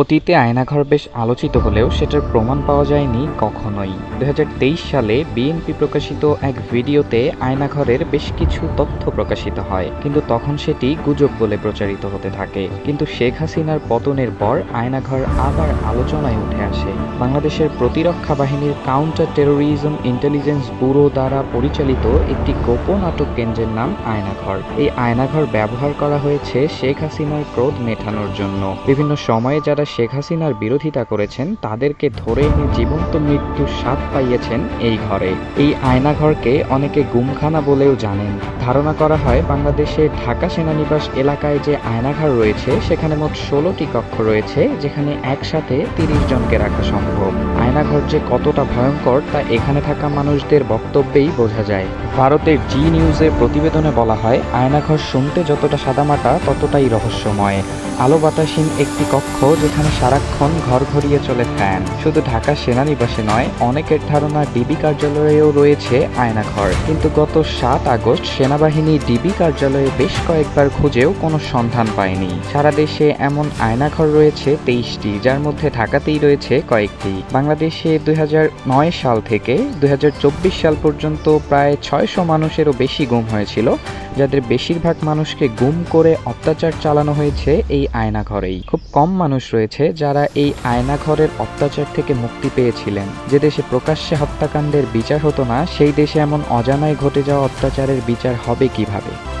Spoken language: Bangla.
অতীতে আয়নাঘর বেশ আলোচিত হলেও সেটার প্রমাণ পাওয়া যায়নি কখনোই। দু হাজার তেইশ সালে বিএনপি প্রকাশিত এক ভিডিওতে আয়নাঘরের বেশ কিছু তথ্য প্রকাশিত হয়, কিন্তু তখন সেটি গুজব বলে প্রচারিত হতে থাকে। কিন্তু শেখ হাসিনার পতনের পর আয়নাঘর আবার আলোচনায় উঠে আসে। বাংলাদেশের প্রতিরক্ষা বাহিনীর কাউন্টার টেরোরিজম ইন্টেলিজেন্স ব্যুরো দ্বারা পরিচালিত একটি গোপন আটক কেন্দ্রের নাম আয়নাঘর। এই আয়নাঘর ব্যবহার করা হয়েছে শেখ হাসিনার ক্রোধ মেটানোর জন্য। বিভিন্ন সময়ে যারা শেখ হাসিনার বিরোধিতা করেছেন, তাদেরকে ধরে এনে জীবন্ত মৃত্যুর স্বাদ পাইয়েছেন এই ঘরে। এই আয়নাঘরকে অনেকে গুমখানা বলেও জানেন। ধারণা করা হয়, বাংলাদেশে ঢাকা সেনানিবাস এলাকায় যে আয়নাঘর রয়েছে, সেখানে মোট ষোলোটি কক্ষ রয়েছে, যেখানে একসাথে তিরিশ জনকে রাখা সম্ভব। আয়নাঘর যে কতটা ভয়ঙ্কর, তা এখানে থাকা মানুষদের বক্তব্যেই বোঝা যায়। ভারতের জি নিউজের প্রতিবেদনে বলা হয়, আয়নাঘর শুনতে যতটা সাদামাটা, ততটাই রহস্যময়। আলো বাতাসহীন একটি কক্ষ যেখানে সারাক্ষণ ঘর ঘরিয়ে চলে ফ্যান। শুধু ঢাকা সেনানিবাসে নয়, অনেকের ধারণা ডিবি কার্যালয়েও রয়েছে আয়নাঘর। কিন্তু গত সাত আগস্ট সেনাবাহিনী ডিবি কার্যালয়ে বেশ কয়েকবার খুঁজেও কোনো সন্ধান পায়নি। সারা দেশে এমন আয়নাঘর রয়েছে তেইশটি, যার মধ্যে ঢাকাতেই রয়েছে কয়েকটি। বাংলাদেশে দুই হাজার নয় সাল থেকে দুই হাজার চব্বিশ সাল পর্যন্ত প্রায় ছয়শো মানুষেরও বেশি গুম হয়েছিল। যাদের বেশিরভাগ মানুষকে গুম করে অত্যাচার চালানো হয়েছে এই আয়নাঘরেই। খুব কম মানুষ রয়েছে যারা এই আয়নাঘরের অত্যাচার থেকে মুক্তি পেয়েছিলেন। যে দেশে প্রকাশ্যে হত্যাকাণ্ডের বিচার হতো না, সেই দেশে এমন অজানায় ঘটে যাওয়া অত্যাচারের বিচার হবে কীভাবে?